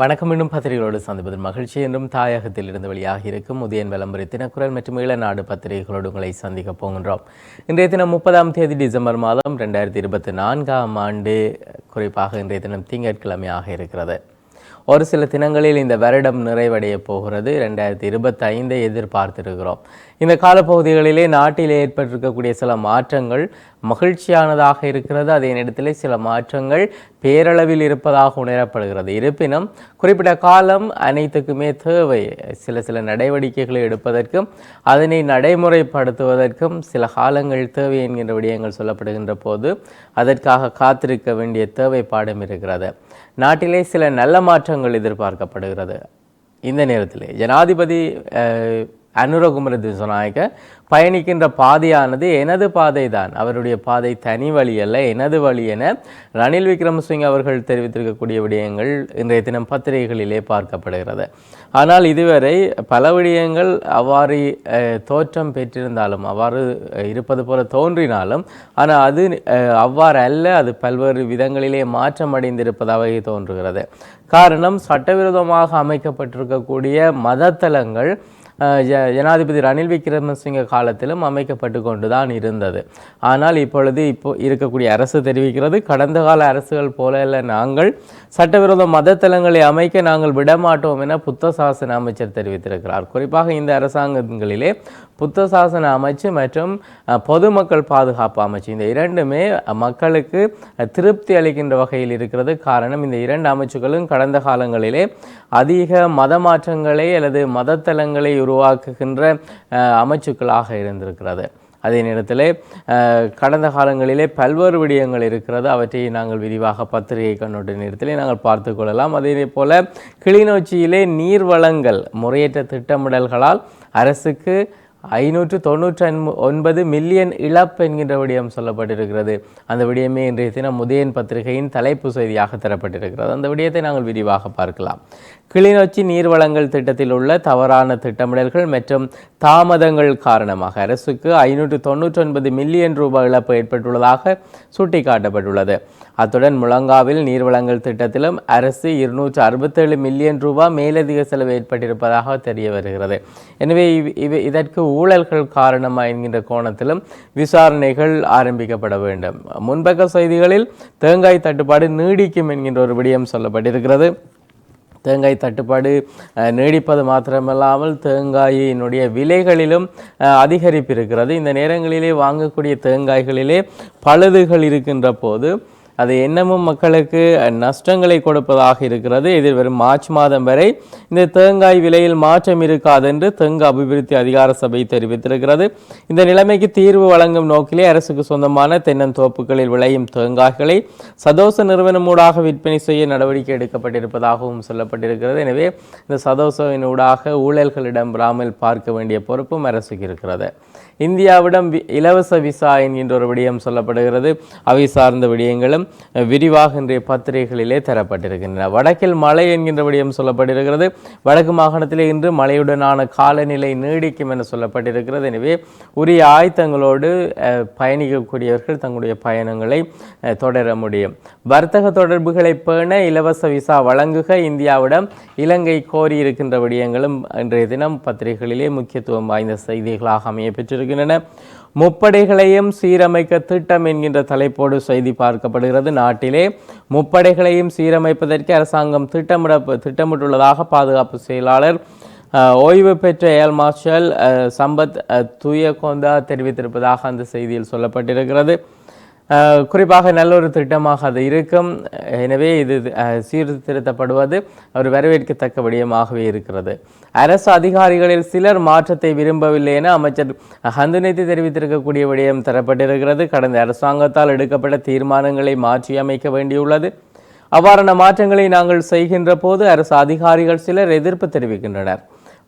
வணக்கம். இன்னும் பத்திரிகைகளோடு சந்திப்பதில் மகிழ்ச்சி. என்றும் தாயகத்தில் இருந்து வெளியாகி இருக்கும் உதயன் விளம்பரி தினக்குரல் மற்றும் இளநாடு பத்திரிகைகளோடு உங்களை சந்திக்க போகின்றோம். இன்றைய தினம் முப்பதாம் தேதி டிசம்பர் மாதம் ரெண்டாயிரத்தி இருபத்தி நான்காம் ஆண்டு குறிப்பாக இன்றைய தினம் திங்கட்கிழமையாக இருக்கிறது. ஒரு சில தினங்களில் இந்த வருடம் நிறைவடைய போகிறது. ரெண்டாயிரத்தி இருபத்தைந்தை எதிர்பார்த்திருக்கிறோம். இந்த காலப்பகுதிகளிலே நாட்டில் ஏற்பட்டிருக்கக்கூடிய சில மாற்றங்கள் மகிழ்ச்சியானதாக இருக்கிறது. அதே நேரத்தில் சில மாற்றங்கள் பேரளவில் இருப்பதாக உணரப்படுகிறது. இருப்பினும் குறிப்பிட்ட காலம் அனைத்துக்குமே தேவை. சில சில நடவடிக்கைகளை எடுப்பதற்கும் அதனை நடைமுறைப்படுத்துவதற்கும் சில காலங்கள் தேவை என்கின்ற விடயங்கள் சொல்லப்படுகின்ற போது அதற்காக காத்திருக்க வேண்டிய தேவைப்பாடும் இருக்கிறது. நாட்டிலே சில நல்ல மாற்றங்கள் எதிர்பார்க்கப்படுகிறது. இந்த நேரத்தில் ஜனாதிபதி அஹ், அனுரகுமர திசுநாயக்க பயணிக்கின்ற பாதையானது எனது பாதை தான் அவருடைய பாதை தனி வழி அல்ல எனது வழி என ரணில் விக்ரமசிங் அவர்கள் தெரிவித்திருக்கக்கூடிய விடயங்கள் இன்றைய தினம் பத்திரிகைகளிலே பார்க்கப்படுகிறது. ஆனால் இதுவரை பல விடயங்கள் அவ்வாறு தோற்றம் பெற்றிருந்தாலும் அவ்வாறு இருப்பது போல தோன்றினாலும் ஆனால் அது அவ்வாறு அல்ல அது பல்வேறு விதங்களிலே மாற்றம் அடைந்திருப்பதாக தோன்றுகிறது. காரணம் சட்டவிரோதமாக அமைக்கப்பட்டிருக்கக்கூடிய மதத்தலங்கள் ஜனாதிபதி ரணில் விக்ரமசிங்க காலத்திலும் அமைக்கப்பட்டு கொண்டுதான் இருந்தது. ஆனால் இப்பொழுது இப்போ இருக்கக்கூடிய அரசு தெரிவிக்கிறது கடந்த கால அரசுகள் போல நாங்கள் சட்டவிரோத மதத்தலங்களை அமைக்க நாங்கள் விடமாட்டோம் என புத்த சாசன அமைச்சர் தெரிவித்திருக்கிறார். குறிப்பாக இந்த அரசாங்கங்களிலே புத்த சாசன அமைச்சு மற்றும் பொதுமக்கள் பாதுகாப்பு அமைச்சு இந்த இரண்டுமே மக்களுக்கு திருப்தி அளிக்கின்ற வகையில் இருக்கிறது. காரணம் இந்த இரண்டு அமைச்சுகளும் கடந்த காலங்களிலே அதிக மத மாற்றங்களை அல்லது மதத்தலங்களை உருவாக்குகின்ற அமைச்சுக்களாக இருந்திருக்கிறது. அதே நேரத்தில் கடந்த காலங்களிலே பல்வேறு விடயங்கள் இருக்கிறது. அவற்றை நாங்கள் விரிவாக பத்திரிகை கண்ணோட்ட நேரத்திலே நாங்கள் பார்த்து கொள்ளலாம். அதே போல கிளிநொச்சியிலே நீர் வளங்கள் முறையற்ற திட்டமிடல்களால் அரசுக்கு ஐநூற்று தொண்ணூற்றி ஒன்பது மில்லியன் இழப்பு என்கின்ற விடயம் சொல்லப்பட்டிருக்கிறது. அந்த விடயமே இன்றைய தினம் உதயன் பத்திரிகையின் தலைப்பு செய்தியாக தரப்பட்டிருக்கிறது. அந்த விடயத்தை நாங்கள் விரிவாக பார்க்கலாம். கிளிநொச்சி நீர்வளங்கள் திட்டத்தில் உள்ள தவறான திட்டமிடல்கள் மற்றும் தாமதங்கள் காரணமாக அரசுக்கு ஐநூற்று தொண்ணூற்றி ஒன்பது மில்லியன் ரூபாய் இழப்பு ஏற்பட்டுள்ளதாக சுட்டிக்காட்டப்பட்டுள்ளது. அத்துடன் முழங்காவில் நீர்வளங்கள் திட்டத்திலும் அரசு இருநூற்று அறுபத்தேழு மில்லியன் ரூபாய் மேலதிக செலவு ஏற்பட்டிருப்பதாக தெரிய வருகிறது. எனவே இவ்- இதற்கு ஊழல்கள் காரணமா என்கின்ற கோணத்திலும் விசாரணைகள் ஆரம்பிக்கப்பட வேண்டும். முன்பக்க செய்திகளில் தேங்காய் தட்டுப்பாடு நீடிக்கும் என்கின்ற ஒரு விடயம் சொல்லப்பட்டிருக்கிறது. தேங்காய் தட்டுப்பாடு நீடிப்பது மாத்திரமல்லாமல் தேங்காயினுடைய விலைகளிலும் அதிகரிப்பு இருக்கிறது. இந்த நேரங்களிலே வாங்கக்கூடிய தேங்காய்களிலே பழுதுகள் இருக்கின்ற போது அது என்னமும் மக்களுக்கு நஷ்டங்களை கொடுப்பதாக இருக்கிறது. எதிர்வரும் மார்ச் மாதம் வரை இந்த தேங்காய் விலையில் மாற்றம் இருக்காது என்று தெங்கு அபிவிருத்தி அதிகார சபை தெரிவித்திருக்கிறது. இந்த நிலைமைக்கு தீர்வு வழங்கும் நோக்கிலே அரசுக்கு சொந்தமான தென்னந்தோப்புகளில் விளையும் தேங்காய்களை சதோச நிறுவனமூடாக விற்பனை செய்ய நடவடிக்கை எடுக்கப்பட்டிருப்பதாகவும் சொல்லப்பட்டிருக்கிறது. எனவே இந்த சதோசவினூடாக ஊழல்கள் இடம்பெறாமல் பார்க்க வேண்டிய பொறுப்பும் அரசுக்கு இருக்கிறது. இந்தியாவிடம் வி- இலவச விசா என்கின்ற ஒரு விடயம் சொல்லப்படுகிறது. அவை சார்ந்த விடயங்களும் விரிவாக இன்றைய பத்திரிகைகளிலே தரப்பட்டிருக்கின்றன. வடக்கில் மழை என்கின்ற விடயம் சொல்லப்பட்டிருக்கிறது. வடக்கு மாகாணத்திலே இன்று மழையுடனான காலநிலை நீடிக்கும் என சொல்லப்பட்டிருக்கிறது. எனவே உரிய ஆயத்தங்களோடு அஹ், பயணிக்கக்கூடியவர்கள் தங்களுடைய பயணங்களை தொடர முடியும். வர்த்தக தொடர்புகளை பேண இலவச விசா வழங்குக இந்தியாவிடம் இலங்கை கோரியிருக்கின்ற விடயங்களும் இன்றைய தினம் பத்திரிகைகளிலே முக்கியத்துவம் வாய்ந்த செய்திகளாக அமைய பெற்றிருக்கின்றன. முப்படைகளையும் சீரமைக்க திட்டம் என்கின்ற தலைப்போடு செய்தி பார்க்கப்படுகிறது. நாட்டிலே முப்படைகளையும் சீரமைப்பதற்கு அரசாங்கம் திட்டமிட திட்டமிட்டுள்ளதாக பாதுகாப்பு செயலாளர் ஓய்வு பெற்ற ஏர் மார்ஷல் அஹ், சம்பத் அஹ், தெரிவித்திருப்பதாக அந்த செய்தியில் சொல்லப்பட்டிருக்கிறது. குறிப்பாக நல்ல ஒரு திட்டமாக அது இருக்கும். எனவே இது சீர்திருத்தப்படுவது ஒரு வரவேற்கத்தக்க விடயமாகவே இருக்கிறது. அரசு அதிகாரிகளில் சிலர் மாற்றத்தை விரும்பவில்லை என அமைச்சர் ஹந்துனைத்து தெரிவித்திருக்கக்கூடிய விடயம் தரப்பட்டிருக்கிறது. கடந்த அரசாங்கத்தால் எடுக்கப்பட்ட தீர்மானங்களை மாற்றியமைக்க வேண்டியுள்ளது. அவ்வாறான மாற்றங்களை நாங்கள் செய்கின்ற போது அரசு அதிகாரிகள் சிலர் எதிர்ப்பு தெரிவிக்கின்றனர்.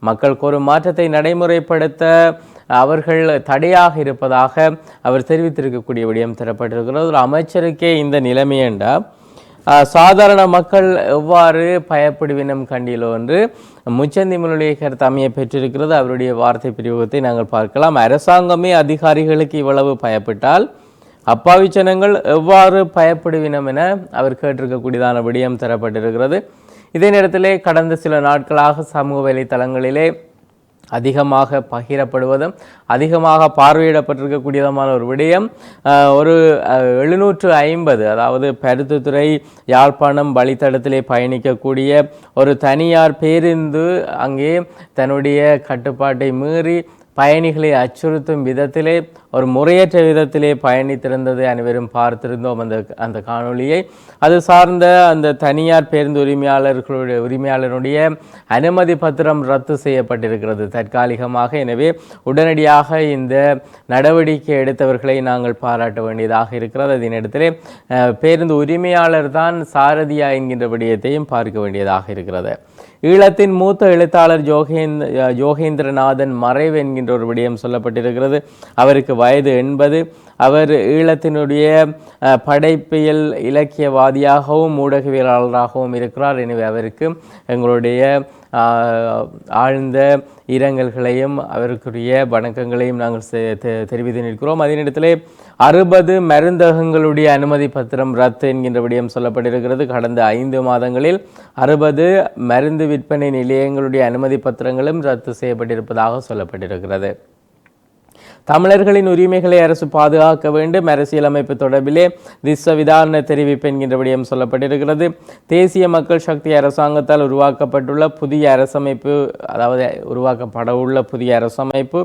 மக்கள் கோரும் மாற்றத்தை நடைமுறைப்படுத்த அவர்கள் தடையாக இருப்பதாக அவர் தெரிவித்திருக்கக்கூடிய விடயம் தரப்பட்டிருக்கிறது. ஒரு அமைச்சருக்கே இந்த நிலைமை என்றால் சாதாரண மக்கள் எவ்வாறு பயப்படுவினம் கண்டிலோ என்று முச்சந்தி முன்னுடைய கருத்து அமைய பெற்றிருக்கிறது. அவருடைய வார்த்தை பிரயோகத்தை நாங்கள் பார்க்கலாம். அரசாங்கமே அதிகாரிகளுக்கு இவ்வளவு பயப்பட்டால் அப்பாவி ஜனங்கள் எவ்வாறு பயப்படுவினம் என அவர் கேட்டிருக்கக்கூடியதான விடயம் தரப்பட்டிருக்கிறது. இதே நேரத்திலே கடந்த சில நாட்களாக சமூக வலைத்தளங்களிலே அதிகமாக பகிரப்படுவதும் அதிகமாக பார்வையிடப்பட்டிருக்கக்கூடியதமான ஒரு விடயம் ஒரு எழுநூற்று ஐம்பது அதாவது பருத்தித்துறை யாழ்ப்பாணம் வழித்தடத்திலே பயணிக்கக்கூடிய ஒரு தனியார் பேருந்து அங்கே தன்னுடைய கட்டுப்பாட்டை மீறி பயணிகளை அச்சுறுத்தும் விதத்திலே ஒரு முறையற்ற விதத்திலே பயணித்திருந்ததை அனைவரும் பார்த்திருந்தோம். அந்த அந்த காணொளியை அது சார்ந்த அந்த தனியார் பேருந்து உரிமையாளர்களுடைய உரிமையாளருடைய அனுமதி பத்திரம் ரத்து செய்யப்பட்டிருக்கிறது. தற்காலிகமாக எனவே உடனடியாக இந்த நடவடிக்கை எடுத்தவர்களை நாங்கள் பாராட்ட வேண்டியதாக இருக்கிறது. அதன் இடத்திலே பேருந்து உரிமையாளர் தான் சாரதியா என்கின்ற விடயத்தையும் பார்க்க வேண்டியதாக இருக்கிறது. ஈழத்தின் மூத்த எழுத்தாளர் ஜோகேந்த் ஜோகேந்திரநாதன் மறைவு என்கின்ற ஒரு விடயம் சொல்லப்பட்டிருக்கிறது. அவருக்கு வயது எண்பது அவர் ஈழத்தினுடைய படைப்பியல் இலக்கியவாதியாகவும் ஊடகவியலாளராகவும் இருக்கிறார். எனவே அவருக்கு எங்களுடைய ஆழ்ந்த இரங்கல்களையும் அவருக்குரிய வணக்கங்களையும் நாங்கள் செ- தெ- தெரிவித்து நிற்கிறோம். அதே நேரத்தில் அறுபது மருந்தகங்களுடைய அனுமதி பத்திரம் ரத்து என்கின்ற விடயம் சொல்லப்பட்டிருக்கிறது. கடந்த ஐந்து மாதங்களில் அறுபது மருந்து விற்பனை நிலையங்களுடைய அனுமதி பத்திரங்களும் ரத்து செய்யப்பட்டிருப்பதாக சொல்லப்பட்டிருக்கிறது. தமிழர்களின் உரிமைகளை அரசு பாதுகாக்க வேண்டும். அரசியலமைப்பு தொடர்பிலே திஸ்ஸ விதாரண தெரிவிப்பு என்கின்ற விடயம் சொல்லப்பட்டிருக்கிறது. தேசிய மக்கள் சக்தி அரசாங்கத்தால் உருவாக்கப்பட்டுள்ள புதிய அரசமைப்பு அதாவது உருவாக்கப்பட உள்ள புதிய அரசமைப்பு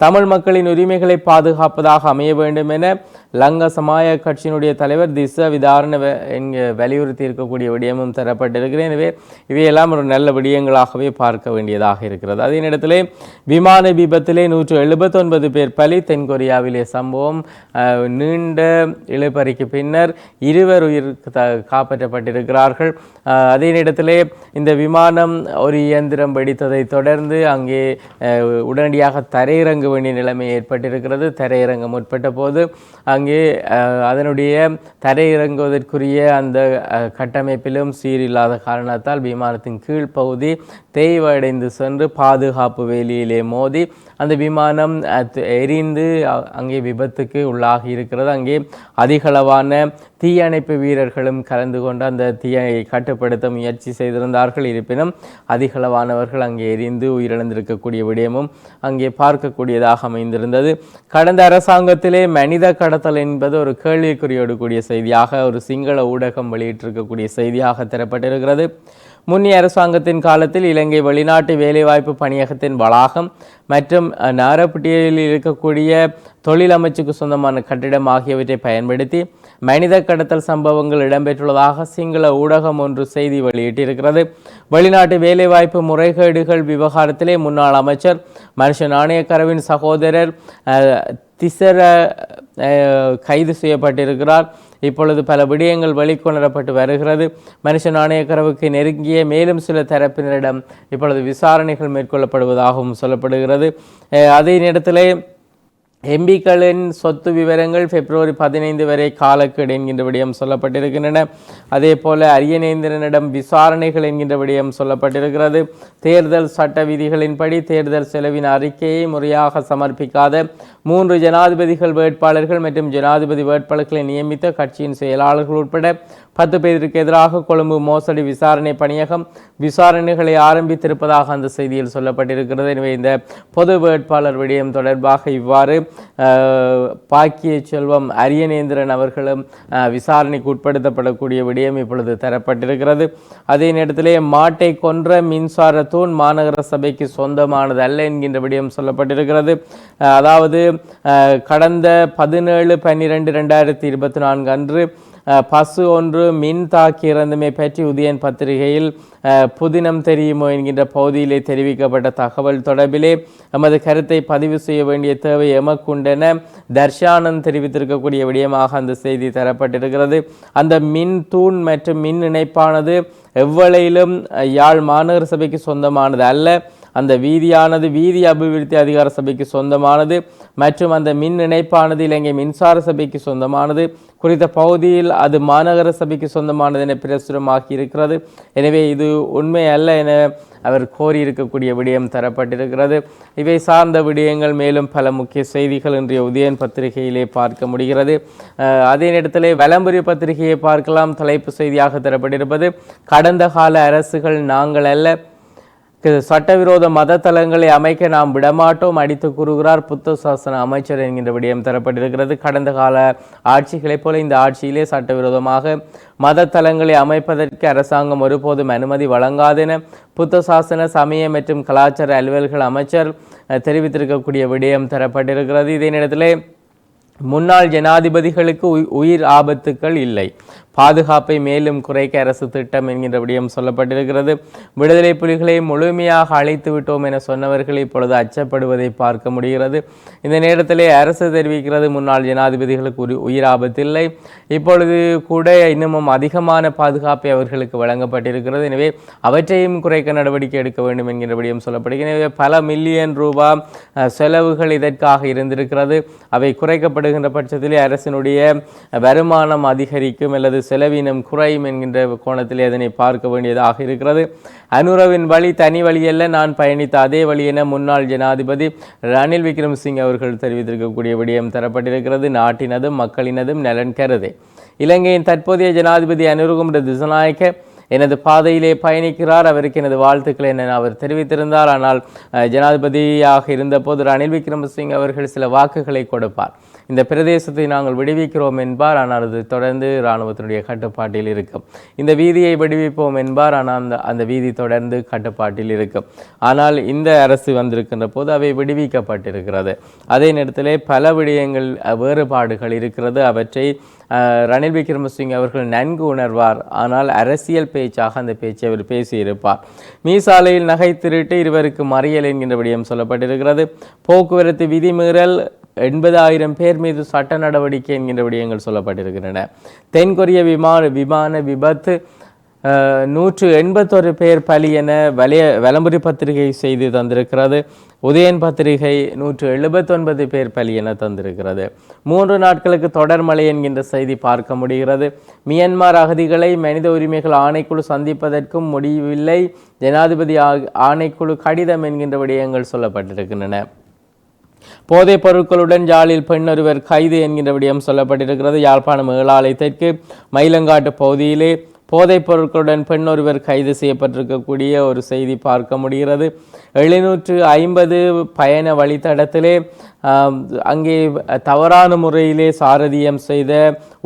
தமிழ் மக்களின் உரிமைகளை பாதுகாப்பதாக அமைய வேண்டும் என லங்க சமாய கட்சியினுடைய தலைவர் திச விதாரண என்க வலியுறுத்தி இருக்கக்கூடிய விடயமும் தரப்பட்டிருக்கிறது. எனவே இவையெல்லாம் ஒரு நல்ல விடயங்களாகவே பார்க்க வேண்டியதாக இருக்கிறது. அதே நேரத்தில் விமான விபத்திலே நூற்று எழுபத்தொன்பது பேர் பலி. தென்கொரியாவிலே சம்பவம் நீண்ட இழுபறிக்கு பின்னர் இருவர் உயிர் த- காப்பாற்றப்பட்டிருக்கிறார்கள். அதே நேரத்தில் இந்த விமானம் ஒரு இயந்திரம் வெடித்ததை தொடர்ந்து அங்கே உடனடியாக தரையிறங்க வேண்டிய நிலைமை ஏற்பட்டிருக்கிறது. தரையிறங்க முற்பட்ட போது அங்கே அதனுடைய தரையிறங்குவதற்குரிய அந்த கட்டமைப்பிலும் சீரில்லாத காரணத்தால் விமானத்தின் கீழ்ப்பகுதி தேய்வடைந்து சென்று பாதுகாப்பு வேலியிலே மோதி அந்த விமானம் எரிந்து அங்கே விபத்துக்கு உள்ளாகி இருக்கிறது. அங்கே அதிகளவான தீயணைப்பு வீரர்களும் கலந்து கொண்டு அந்த தீயை கட்டுப்படுத்த முயற்சி செய்திருந்தார்கள். இருப்பினும் அதிகளவானவர்கள் அங்கே எரிந்து உயிரிழந்திருக்கக்கூடிய விடயமும் அங்கே பார்க்கக்கூடியதாக அமைந்திருந்தது. கடந்த அரசாங்கத்திலே மனித கடத்தல் என்பது ஒரு கேள்விக்குறியோடு கூடிய செய்தியாக ஒரு சிங்கள ஊடகம் வெளியிட்டிருக்கக்கூடிய செய்தியாக தரப்பட்டிருக்கிறது. முன்னி அரசாங்கத்தின் காலத்தில் இலங்கை வெளிநாட்டு வேலைவாய்ப்பு பணியகத்தின் வளாகம் மற்றும் நாரப்பட்டியலில் இருக்கக்கூடிய தொழில் அமைச்சுக்கு சொந்தமான கட்டிடம் ஆகியவற்றை பயன்படுத்தி மனித கடத்தல் சம்பவங்கள் இடம்பெற்றுள்ளதாக சிங்கள ஊடகம் ஒன்று செய்தி வெளியிட்டிருக்கிறது. வெளிநாட்டு வேலைவாய்ப்பு முறைகேடுகள் விவகாரத்திலே முன்னாள் அமைச்சர் மனுஷ நாணயக்கரவின் சகோதரர் திசர கைது செய்யப்பட்டிருக்கிறார். இப்பொழுது பல விடயங்கள் வெளிக்கொணரப்பட்டு வருகிறது. மனுஷ ஆணையக்கரவுக்கு நெருங்கிய மேலும் சில தரப்பினரிடம் இப்பொழுது விசாரணைகள் மேற்கொள்ளப்படுவதாகவும் சொல்லப்படுகிறது. அதே நேரத்திலே எம்பிக்களின் சொத்து விவரங்கள் பிப்ரவரி பதினைந்து வரை காலக்கெடு என்கின்ற விடயம் சொல்லப்பட்டிருக்கின்றன. அதே போல அரியநேந்திரனிடம் விசாரணைகள் என்கின்ற விடயம் சொல்லப்பட்டிருக்கிறது. தேர்தல் சட்ட விதிகளின்படி தேர்தல் செலவின் அறிக்கையை முறையாக சமர்ப்பிக்காத மூன்று ஜனாதிபதிகள் வேட்பாளர்கள் மற்றும் ஜனாதிபதி வேட்பாளர்களை நியமித்த கட்சியின் செயலாளர்கள் உட்பட பத்து பேருக்கு எதிராக கொழும்பு மோசடி விசாரணை பணியகம் விசாரணைகளை ஆரம்பித்திருப்பதாக அந்த செய்தியில் சொல்லப்பட்டிருக்கிறது. எனவே இந்த பொது வேட்பாளர் விடயம் தொடர்பாக இவ்வாறு பாக்கிய செல்வம் அரியநேந்திரன் அவர்களும் விசாரணைக்கு உட்படுத்தப்படக்கூடிய விடயம் இப்பொழுது தரப்பட்டிருக்கிறது. அதே நேரத்திலே மாட்டை கொன்ற மின்சார தூண் மாநகர சபைக்கு சொந்தமானது அல்ல என்கின்ற விடயம் சொல்லப்பட்டிருக்கிறது. அதாவது கடந்த பதினேழு பன்னிரெண்டு ரெண்டாயிரத்தி இருபத்தி நான்கு அன்று பசு ஒன்று மின் தாக்கி இறந்தமை பற்றி உதயன் பத்திரிகையில் புதினம் தெரியுமோ என்கின்ற பகுதியிலே தெரிவிக்கப்பட்ட தகவல் தொடர்பிலே எமது கருத்தை பதிவு செய்ய வேண்டிய தேவை எமக்குண்டென தர்ஷானந்த் தெரிவித்திருக்கக்கூடிய விடயமாக அந்த செய்தி தரப்பட்டிருக்கிறது. அந்த மின் தூண் மற்றும் மின் இணைப்பானது எவ்வளையிலும் யாழ் மாநகர சபைக்கு சொந்தமானது அல்ல. அந்த வீதியானது வீதி அபிவிருத்தி அதிகார சபைக்கு சொந்தமானது மற்றும் அந்த மின் இணைப்பானது இலங்கை மின்சார சபைக்கு சொந்தமானது. குறித்த பகுதியில் அது மாநகர சபைக்கு சொந்தமானது என பிரசுரமாகி இருக்கிறது. எனவே இது உண்மை அல்ல என அவர் கோரியிருக்கக்கூடிய விடயம் தரப்பட்டிருக்கிறது. இவை சார்ந்த விடயங்கள் மேலும் பல முக்கிய செய்திகள் இன்றைய உதயன் பத்திரிகையிலே பார்க்க முடிகிறது. அதே நேரத்தில் வலம்புரி பத்திரிகையை பார்க்கலாம். தலைப்பு செய்தியாக தரப்பட்டிருப்பது கடந்த கால அரசுகள் நாங்கள் அல்ல சட்டவிரோத மத தலங்களை அமைக்க நாம் விடமாட்டோம் அடித்து கூறுகிறார் புத்த சாசன அமைச்சர் என்கின்ற விடயம் தரப்பட்டிருக்கிறது. கடந்த கால ஆட்சிகளைப் போல இந்த ஆட்சியிலே சட்டவிரோதமாக மத தலங்களை அமைப்பதற்கு அரசாங்கம் ஒருபோதும் அனுமதி வழங்காதென புத்த சாசன சமய மற்றும் கலாச்சார அலுவல்கள் அமைச்சர் தெரிவித்திருக்கக்கூடிய விடயம் தரப்பட்டிருக்கிறது. இதே நேரத்திலே முன்னாள் ஜனாதிபதிகளுக்கு உயிர் ஆபத்துக்கள் இல்லை. பாதுகாப்பை மேலும் குறைக்க அரசு திட்டம் என்கின்ற விடயம் சொல்லப்பட்டிருக்கிறது. விடுதலை புலிகளை முழுமையாக அழைத்து விட்டோம் என சொன்னவர்கள் இப்பொழுது அச்சப்படுவதை பார்க்க முடிகிறது. இந்த நேரத்திலே அரசு தெரிவிக்கிறது முன்னாள் ஜனாதிபதிகளுக்கு உரி- உயிர் ஆபத்தில்லை. இப்பொழுது கூட இன்னமும் அதிகமான பாதுகாப்பை அவர்களுக்கு வழங்கப்பட்டிருக்கிறது. எனவே அவற்றையும் குறைக்க நடவடிக்கை எடுக்க வேண்டும் என்கின்ற விடயம் சொல்லப்படுகிறது. எனவே பல மில்லியன் ரூபாய் செலவுகள் இதற்காக இருந்திருக்கிறது. அவை குறைக்கப்படுகின்ற பட்சத்திலே அரசினுடைய வருமானம் அதிகரிக்கும் அல்லது செலவினம் குறையும் என்கின்ற கோணத்திலே அதனை பார்க்க வேண்டியதாக இருக்கிறது. அனுரவின் வழி தனி வழியல்ல நான் பயணித்த அதே வழி என முன்னாள் ஜனாதிபதி ரணில் விக்ரமசிங் அவர்கள் தெரிவித்திருக்கக்கூடிய விடயம் தரப்பட்டிருக்கிறது. நாட்டினதும் மக்களினதும் நலன் கருதே. இலங்கையின் தற்போதைய ஜனாதிபதி அனுருகுமர திசநாயக்க எனது பாதையிலே பயணிக்கிறார். அவருக்கு எனது வாழ்த்துக்கள் என அவர் தெரிவித்திருந்தார். ஆனால் ஜனாதிபதியாக இருந்தபோது ரணில் விக்ரமசிங் அவர்கள் சில வாக்குகளை கொடுப்பார். இந்த பிரதேசத்தை நாங்கள் விடுவிக்கிறோம் என்பார். ஆனால் அது தொடர்ந்து இராணுவத்தினுடைய கட்டுப்பாட்டில் இருக்கும். இந்த வீதியை விடுவிப்போம் என்பார். ஆனால் அந்த அந்த வீதி தொடர்ந்து கட்டுப்பாட்டில் இருக்கும். ஆனால் இந்த அரசு வந்திருக்கின்ற போது அவை விடுவிக்கப்பட்டிருக்கிறது. அதே நேரத்திலே பல விடயங்கள் வேறுபாடுகள் இருக்கிறது. அவற்றை அஹ், ரணில் விக்ரமசிங் அவர்கள் நன்கு உணர்வார். ஆனால் அரசியல் பேச்சாக அந்த பேச்சை அவர் பேசியிருப்பார். மீசாலையில் நகை திருட்டு இருவருக்கு மறியல் என்கின்ற விடயம் சொல்லப்பட்டிருக்கிறது. போக்குவரத்து விதிமீறல் எண்பதாயிரம் பேர் மீது சட்ட நடவடிக்கை என்கின்ற விடயங்கள் சொல்லப்பட்டிருக்கின்றன. தென்கொரிய விமான விமான விபத்து நூற்று எண்பத்தொரு பேர் பலி என வலைய விளம்பரி பத்திரிகை செய்தி தந்திருக்கிறது. உதயன் பத்திரிகை நூற்று எழுபத்தொன்பது பேர் பலி என தந்திருக்கிறது. மூன்று நாட்களுக்கு தொடர் மழை என்கின்ற செய்தி பார்க்க முடிகிறது. மியன்மார் அகதிகளை மனித உரிமைகள் ஆணைக்குழு சந்திப்பதற்கும் முடிவில்லை. ஜனாதிபதி ஆ- ஆணைக்குழு கடிதம் என்கின்ற விடயங்கள் சொல்லப்பட்டிருக்கின்றன. போதைப் பொருட்களுடன் யாழில் பெண் ஒருவர் கைது என்கின்ற விடயம் சொல்லப்பட்டிருக்கிறது. யாழ்ப்பாணம் மேலாலயத்திற்கு மயிலங்காட்டு பகுதியிலே போதைப் பொருட்களுடன் பெண் ஒருவர் கைது செய்யப்பட்டிருக்கக்கூடிய ஒரு செய்தி பார்க்க முடிகிறது. எழுநூற்று ஐம்பது பயண வழித்தடத்திலே அங்கே தவறான முறையிலே சாரதியம் செய்த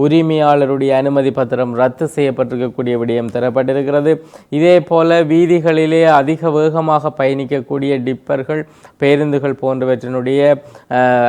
உரிமையாளருடைய அனுமதி பத்திரம் ரத்து செய்யப்பட்டிருக்கக்கூடிய விடயம் தரப்பட்டிருக்கிறது. இதே போல வீதிகளிலே அதிக வேகமாக பயணிக்கக்கூடிய டிப்பர்கள் பேருந்துகள் போன்றவற்றினுடைய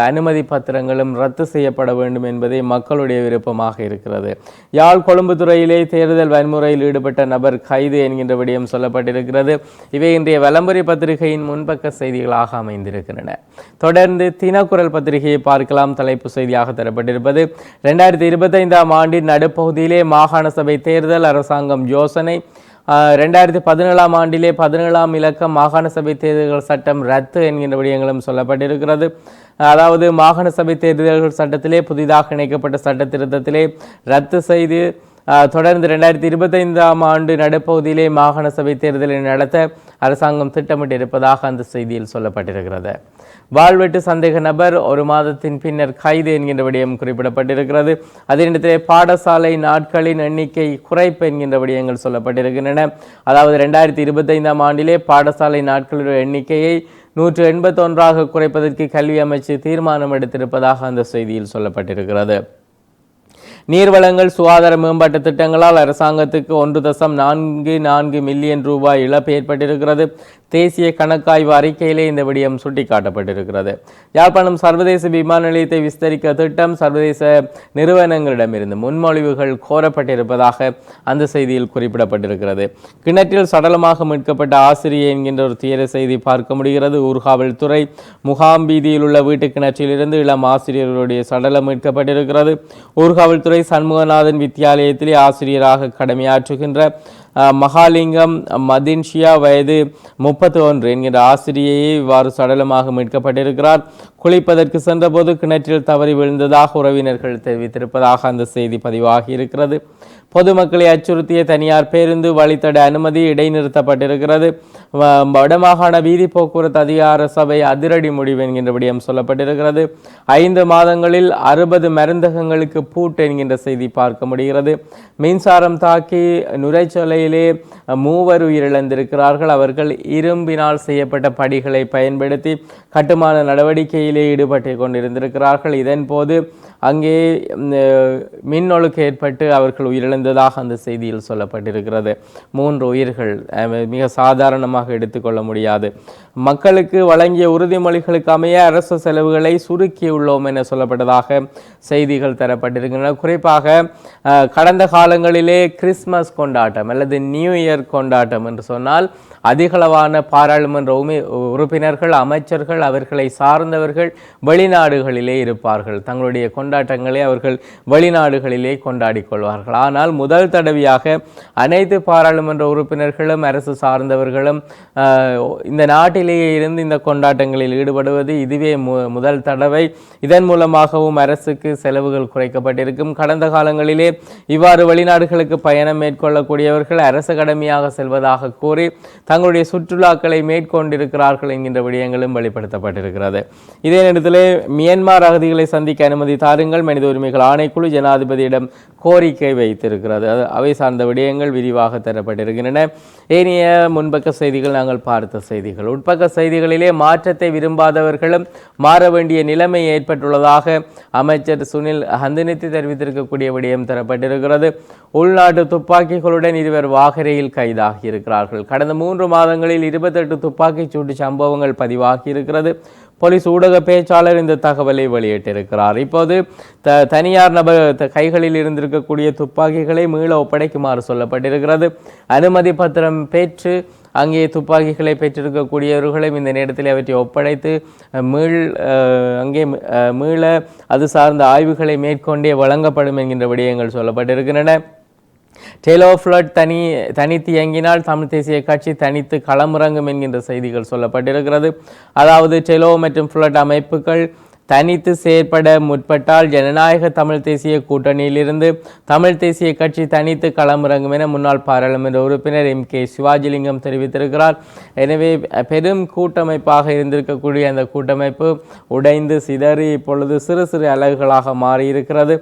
அனுமதி பத்திரங்களும் ரத்து செய்யப்பட வேண்டும் என்பதே மக்களுடைய விருப்பமாக இருக்கிறது. யாழ் கொழும்பு துறையிலே தேர்தல் வன்முறையில் ஈடுபட்ட நபர் கைது என்கின்ற விடயம் சொல்லப்பட்டிருக்கிறது. இவை இன்றைய வலம்புரி பத்திரிகையின் முன்பக்க செய்திகளாக அமைந்திருக்கின்றன. தொடர்ந்து தினக்குரல் பத்திரிகையை பார்க்கலாம். தலைப்பு செய்தியாக தரப்பட்டிருப்பது ரெண்டாயிரத்தி இருபத்தைந்தாம் ஆண்டின் நடுப்பகுதியிலே மாகாண சபை தேர்தல் அரசாங்கம் யோசனை. ரெண்டாயிரத்தி பதினேழாம் ஆண்டிலே பதினேழாம் இலக்கம் மாகாண சபை தேர்தல்கள் சட்டம் ரத்து என்கின்ற விடயங்களும் சொல்லப்பட்டிருக்கிறது. அதாவது மாகாண சபை தேர்தல்கள் சட்டத்திலே புதிதாக இணைக்கப்பட்ட சட்ட திருத்தத்திலே ரத்து செய்து தொடர்ந்து ரெண்டாயிரத்தி இருபத்தைந்தாம் ஆண்டு நடுப்பகுதியிலே மாகாண சபை தேர்தலை நடத்த அரசாங்கம் திட்டமிட்டிருப்பதாக அந்த செய்தியில் சொல்லப்பட்டிருக்கிறது. வாழ்வெட்டு சந்தேக நபர் ஒரு மாதத்தின் பின்னர் கைது என்கின்ற விடயம் குறிப்பிடப்பட்டிருக்கிறது. அதே நேரத்திலே பாடசாலை நாட்களின் எண்ணிக்கை குறைப்பு என்கின்ற விடயங்கள் சொல்லப்பட்டிருக்கின்றன. அதாவது ரெண்டாயிரத்தி இருபத்தைந்தாம் ஆண்டிலே பாடசாலை நாட்களுடைய எண்ணிக்கையை நூற்று எண்பத்தொன்றாக குறைப்பதற்கு கல்வி அமைச்சு தீர்மானம் எடுத்திருப்பதாக அந்த செய்தியில் சொல்லப்பட்டிருக்கிறது. நீர்வளங்கள் சுகாதார மேம்பாட்டு திட்டங்களால் அரசாங்கத்துக்கு ஒன்று தசம் நான்கு நான்கு மில்லியன் ரூபாய் இழப்பு ஏற்பட்டிருக்கிறது. தேசிய கணக்காய்வு அறிக்கையிலே இந்த விடயம் சுட்டிக்காட்டப்பட்டிருக்கிறது. யாழ்ப்பாணம் சர்வதேச விமான நிலையத்தை விஸ்தரிக்க திட்டம் சர்வதேச நிறுவனங்களிடமிருந்து முன்மொழிவுகள் கோரப்பட்டிருப்பதாக அந்த செய்தியில் குறிப்பிடப்பட்டிருக்கிறது. கிணற்றில் சடலமாக மீட்கப்பட்ட ஆசிரியர் என்கின்ற ஒரு தீர செய்தி பார்க்க முடிகிறது. ஊர்காவல் துறை முகாம் வீதியில் உள்ள வீட்டு கிணற்றிலிருந்து இளம் ஆசிரியர்களுடைய சடலம் மீட்கப்பட்டிருக்கிறது. ஊர்காவல்துறை சண்முகநாதன் வித்தியாலயத்திலே ஆசிரியராக கடமையாற்றுகின்ற மகாலிங்கம் மதின்ஷியா வயது முப்பத்தி ஒன்று என்கின்ற ஆசிரியையை இவ்வாறு சடலமாக மீட்கப்பட்டிருக்கிறார். குளிப்பதற்கு சென்றபோது கிணற்றில் தவறி விழுந்ததாக உறவினர்கள் தெரிவித்திருப்பதாக அந்த செய்தி பதிவாகி இருக்கிறது பொதுமக்களை அச்சுறுத்திய தனியார் பேருந்து வழித்தட அனுமதி இடைநிறுத்தப்பட்டிருக்கிறது. வடமாகாண வீதி போக்குவரத்து அதிகார சபை அதிரடி முடிவு என்கின்ற விடயம் சொல்லப்பட்டிருக்கிறது. ஐந்து மாதங்களில் அறுபது மருந்தகங்களுக்கு பூட்டு என்கின்ற செய்தி பார்க்க முடிகிறது. மின்சாரம் தாக்கி நுரைச்சொலையிலே மூவர் உயிரிழந்திருக்கிறார்கள். அவர்கள் இரும்பினால் செய்யப்பட்ட படிகளை பயன்படுத்தி கட்டுமான நடவடிக்கையிலே ஈடுபட்டு கொண்டிருந்திருக்கிறார்கள். இதன் போது அங்கே மின்னொழுக்கு ஏற்பட்டு அவர்கள் உயிரிழந்ததாக அந்த செய்தியில் சொல்லப்பட்டிருக்கிறது. மூன்று உயிர்கள் மிக சாதாரணமாக எடுத்துக்கொள்ள முடியாது. மக்களுக்கு வழங்கிய உறுதிமொழிகளுக்கு அமைய அரசு செலவுகளை சுருக்கியுள்ளோம் என சொல்லப்பட்டதாக செய்திகள் தரப்பட்டிருக்கின்றன. குறிப்பாக கடந்த காலங்களிலே கிறிஸ்மஸ் கொண்டாட்டம் அல்லது நியூ இயர் கொண்டாட்டம் என்று சொன்னால் அதிகளவான பாராளுமன்ற உமி- உறுப்பினர்கள் அமைச்சர்கள் அவர்களை சார்ந்தவர்கள் வெளிநாடுகளிலே இருப்பார்கள். தங்களுடைய கொண்டாட்டங்களை அவர்கள் வெளிநாடுகளிலே கொண்டாடி கொள்வார்கள். ஆனால் முதல் தடவையாக அனைத்து பாராளுமன்ற உறுப்பினர்களும் அரசு சார்ந்தவர்களும் இந்த நாட்டிலேயே இருந்து இந்த கொண்டாட்டங்களில் ஈடுபடுவது இதுவே மு- முதல் தடவை. இதன் மூலமாகவும் அரசுக்கு செலவுகள் குறைக்கப்பட்டிருக்கும். கடந்த காலங்களிலே இவ்வாறு வெளிநாடுகளுக்கு பயணம் மேற்கொள்ளக்கூடியவர்கள் அரசு கடமையாக செல்வதாக கூறி தங்களுடைய சுற்றுலாக்களை மேற்கொண்டிருக்கிறார்கள் என்கின்ற விடயங்களும் வெளிப்படுத்தப்பட்டிருக்கிறது. இதே நேரத்தில் மியன்மார் அகதிகளை சந்திக்க அனுமதி தாருங்கள். மனித உரிமைகள் ஆணைக்குழு ஜனாதிபதியிடம் கோரிக்கை வைத்திருக்கிறது. அவை சார்ந்த விடயங்கள் விரிவாக தரப்பட்டிருக்கின்றன. ஏனைய முன்பக்க செய்திகள் நாங்கள் பார்த்த செய்திகள். உட்பக்க செய்திகளிலே மாற்றத்தை விரும்பாதவர்களும் மாற வேண்டிய நிலைமை ஏற்பட்டுள்ளதாக அமைச்சர் சுனில் ஹந்தினித்தி தெரிவித்திருக்கக்கூடிய விடயம் தரப்பட்டிருக்கிறது. உள்நாட்டு துப்பாக்கிகளுடன் இருவர் வாகரையில் கைதாகி இருக்கிறார்கள் கடந்த மூன்று மாதங்களில் இருபத்தெட்டு துப்பாக்கிச் சூட்டு சம்பவங்கள் பதிவாகி இருக்கிறது போலீஸ் ஊடக பேச்சாளர் இந்த தகவலை வெளியிட்டிருக்கிறார். இப்போது த தனியார் நபர் கைகளில் இருந்திருக்கக்கூடிய துப்பாக்கிகளை மீள ஒப்படைக்குமாறு சொல்லப்பட்டிருக்கிறது. அனுமதி பத்திரம் பெற்று அங்கே துப்பாக்கிகளை பெற்றிருக்கக்கூடியவர்களும் இந்த நேரத்தில் அவற்றை ஒப்படைத்து மீள் அங்கே மீள அது சார்ந்த ஆய்வுகளை மேற்கொண்டே வழங்கப்படும் என்கின்ற விடயங்கள் சொல்லப்பட்டிருக்கின்றன. டெலோ ஃப்ளட் தனி தனித்து இயங்கினால் தமிழ் தேசிய கட்சி தனித்து களமிறங்கும் என்கின்ற செய்திகள் சொல்லப்பட்டிருக்கிறது. அதாவது டெலோ மற்றும் ஃப்ளட் அமைப்புகள் தனித்து செயற்பட முற்பட்டால் ஜனநாயக தமிழ் தேசிய கூட்டணியிலிருந்து தமிழ் தேசிய கட்சி தனித்து களமிறங்கும் என முன்னாள் பாராளுமன்ற உறுப்பினர் எம் கே சிவாஜிலிங்கம் தெரிவித்திருக்கிறார். எனவே பெரும் கூட்டமைப்பாக இருந்திருக்கக்கூடிய அந்த கூட்டமைப்பு உடைந்து சிதறி இப்பொழுது சிறு சிறு அலகுகளாக மாறியிருக்கிறது.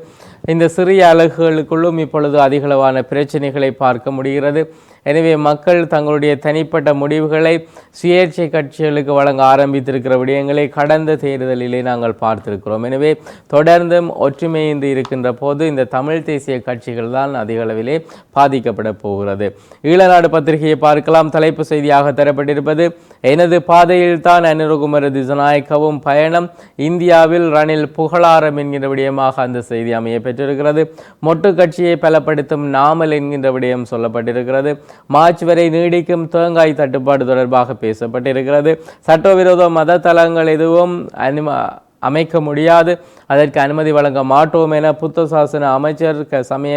இந்த சிறிய அலகுகளுக்குள்ளும் இப்பொழுது அதிகளவான பிரச்சனைகளை பார்க்க முடிகிறது. எனவே மக்கள் தங்களுடைய தனிப்பட்ட முடிவுகளை சுயேட்சை கட்சிகளுக்கு வழங்க ஆரம்பித்திருக்கிற விடயங்களை கடந்த தேர்தலிலே நாங்கள் பார்த்திருக்கிறோம். எனவே தொடர்ந்தும் ஒற்றுமையின்றி இருக்கின்ற போது இந்த தமிழ் தேசிய கட்சிகள் தான் அதிக அளவிலே பாதிக்கப்பட போகிறது. ஈழநாடு பத்திரிகையை பார்க்கலாம். தலைப்பு செய்தியாக தரப்பட்டிருப்பது எனது பாதையில் தான் அனுரகுமர திசநாயக்கவும் பயணம் இந்தியாவில் ரணில் புகழாரம் என்கின்ற விடயமாக அந்த செய்தி அமைய பெற்றிருக்கிறது. மொட்டு கட்சியை பலப்படுத்தும் நாமல் என்கின்ற விடயம் சொல்லப்பட்டிருக்கிறது. மார்ச் வரை நீடிக்கும் தேங்காய் தட்டுப்பாடு தொடர்பாக பேசப்பட்டிருக்கிறது. சட்டவிரோத மத தலங்கள் எதுவும் அனும அமைக்க முடியாது. அதற்கு அனுமதி வழங்க மாட்டோம் என புத்த சாசன அமைச்சர் சமய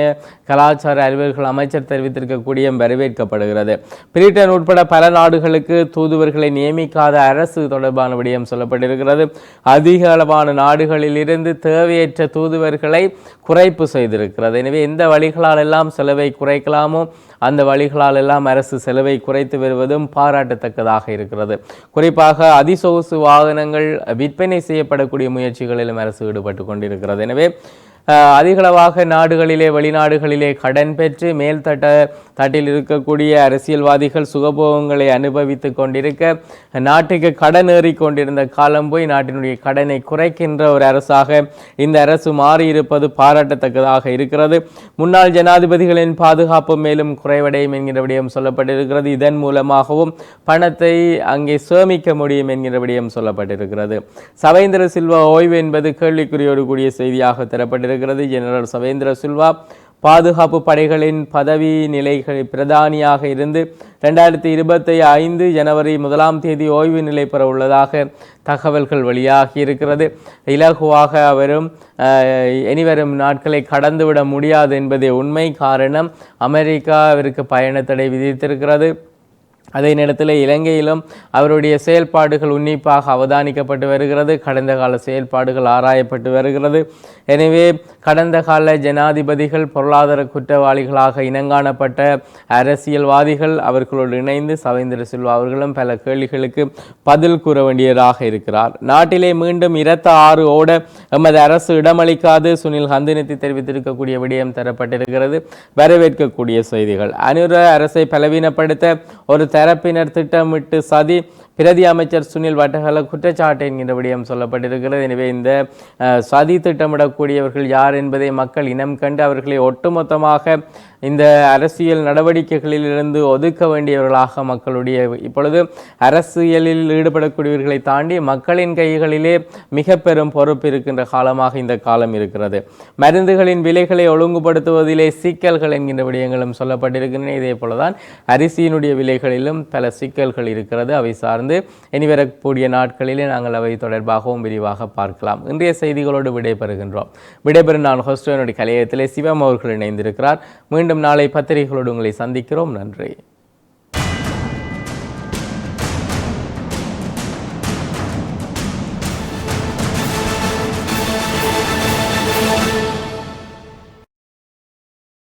கலாச்சார அறிவியல்கள் அமைச்சர் தெரிவித்திருக்கக்கூடிய வரவேற்கப்படுகிறது. பிரிட்டன் உட்பட பல நாடுகளுக்கு தூதுவர்களை நியமிக்காத அரசு தொடர்பான விடயம் சொல்லப்பட்டிருக்கிறது. அதிக அளவான நாடுகளில் இருந்து தேவையற்ற தூதுவர்களை குறைப்பு செய்திருக்கிறது. எனவே எந்த வழிகளால் எல்லாம் செலவை குறைக்கலாமோ அந்த வழிகளால் எல்லாம் அரசு செலவை குறைத்து வருவதும் பாராட்டத்தக்கதாக இருக்கிறது. குறிப்பாக அதிசொகுசு வாகனங்கள் விற்பனை செய்யப்படக்கூடிய முயற்சிகளிலும் அரசு ஈடுபட்டு கொண்டிருக்கிறது. எனவே அதிகளவாக நாடுகளிலே வெளிநாடுகளிலே கடன் பெற்று மேல்தட்ட தட்டில் இருக்கக்கூடிய அரசியல்வாதிகள் சுகபோகங்களை அனுபவித்து கொண்டிருக்க நாட்டுக்கு கடன் ஏறி கொண்டிருந்த காலம் போய் நாட்டினுடைய கடனை குறைக்கின்ற ஒரு அரசாக இந்த அரசு மாறியிருப்பது பாராட்டத்தக்கதாக இருக்கிறது. முன்னாள் ஜனாதிபதிகளின் பாதுகாப்பு மேலும் குறைவடையும் என்கிற விடயம் சொல்லப்பட்டிருக்கிறது. இதன் மூலமாகவும் பணத்தை அங்கே சேமிக்க முடியும் என்கிற விடயம் சொல்லப்பட்டிருக்கிறது. சவேந்திர சில்வா ஓய்வு என்பது கேள்விக்குறியோடு கூடிய செய்தியாக தரப்பட்டிருக்கிறது. வருகிறது. ஜெனரல் சவேந்திர சில்வா பாதுகாப்பு படைகளின் பதவி நிலைகள் பிரதானியாக இருந்து ரெண்டாயிரத்தி இருபத்தி ஐந்து ஜனவரி முதலாம் தேதி ஓய்வு நிலை பெற உள்ளதாக தகவல்கள் வெளியாகி இருக்கிறது. இலகுவாக அவரும் இனிவரும் நாட்களை கடந்துவிட முடியாது என்பதே உண்மை காரணம். அமெரிக்கா அவருக்கு பயண தடை விதித்திருக்கிறது. அதே நேரத்தில் இலங்கையிலும் அவருடைய செயல்பாடுகள் உன்னிப்பாக அவதானிக்கப்பட்டு வருகிறது. கடந்த கால செயல்பாடுகள் ஆராயப்பட்டு வருகிறது. எனவே கடந்த கால ஜனாதிபதிகள் பொருளாதார குற்றவாளிகளாக இனங்காணப்பட்ட அரசியல்வாதிகள் அவர்களோடு இணைந்து சவேந்திர சில்வா அவர்களும் பல கேள்விகளுக்கு பதில் கூற வேண்டியதாக இருக்கிறார். நாட்டிலே மீண்டும் இரத்த ஆறு ஓட எமது அரசு இடமளிக்காது. சுனில் ஹந்தினத்தை தெரிவித்திருக்கக்கூடிய விடயம் தரப்பட்டிருக்கிறது. வரவேற்கக்கூடிய செய்திகள். அனுர அரசை பலவீனப்படுத்த ஒரு தரப்பினர் திட்டமிட்டு சதி பிரதி அமைச்சர் சுனில் வட்டகல குற்றச்சாட்டு என்கின்ற விடயம் சொல்லப்பட்டிருக்கிறது. எனவே இந்த அஹ், சதி திட்டமிடக்கூடியவர்கள் யார் என்பதை மக்கள் இனம் கண்டு அவர்களை ஒட்டுமொத்தமாக இந்த அரசியல் நடவடிக்கைகளிலிருந்து ஒதுக்க வேண்டியவர்களாக மக்களுடைய இப்பொழுது அரசியலில் ஈடுபடக்கூடியவர்களை தாண்டி மக்களின் கைகளிலே மிக பெரும் பொறுப்பு இருக்கின்ற காலமாக இந்த காலம் இருக்கிறது. மருந்துகளின் விலைகளை ஒழுங்குபடுத்துவதிலே சிக்கல்கள் என்கின்ற விடயங்களும் சொல்லப்பட்டிருக்கின்றன. இதே போலதான் அரிசியினுடைய விலைகளிலும் பல சிக்கல்கள் இருக்கிறது. அவை சார்ந்து இனி வரக்கூடிய நாட்களிலே நாங்கள் அவை தொடர்பாகவும் விரிவாக பார்க்கலாம். இன்றைய செய்திகளோடு விடைபெறுகின்றோம். விடைபெறும் நான் ஹோஸ்டனுடைய கலையத்திலே சிவம் அவர்கள் இணைந்திருக்கிறார். மீண்டும் மீண்டும் நாளை பத்திரிகைகளோடு உங்களை சந்திக்கிறோம். நன்றி.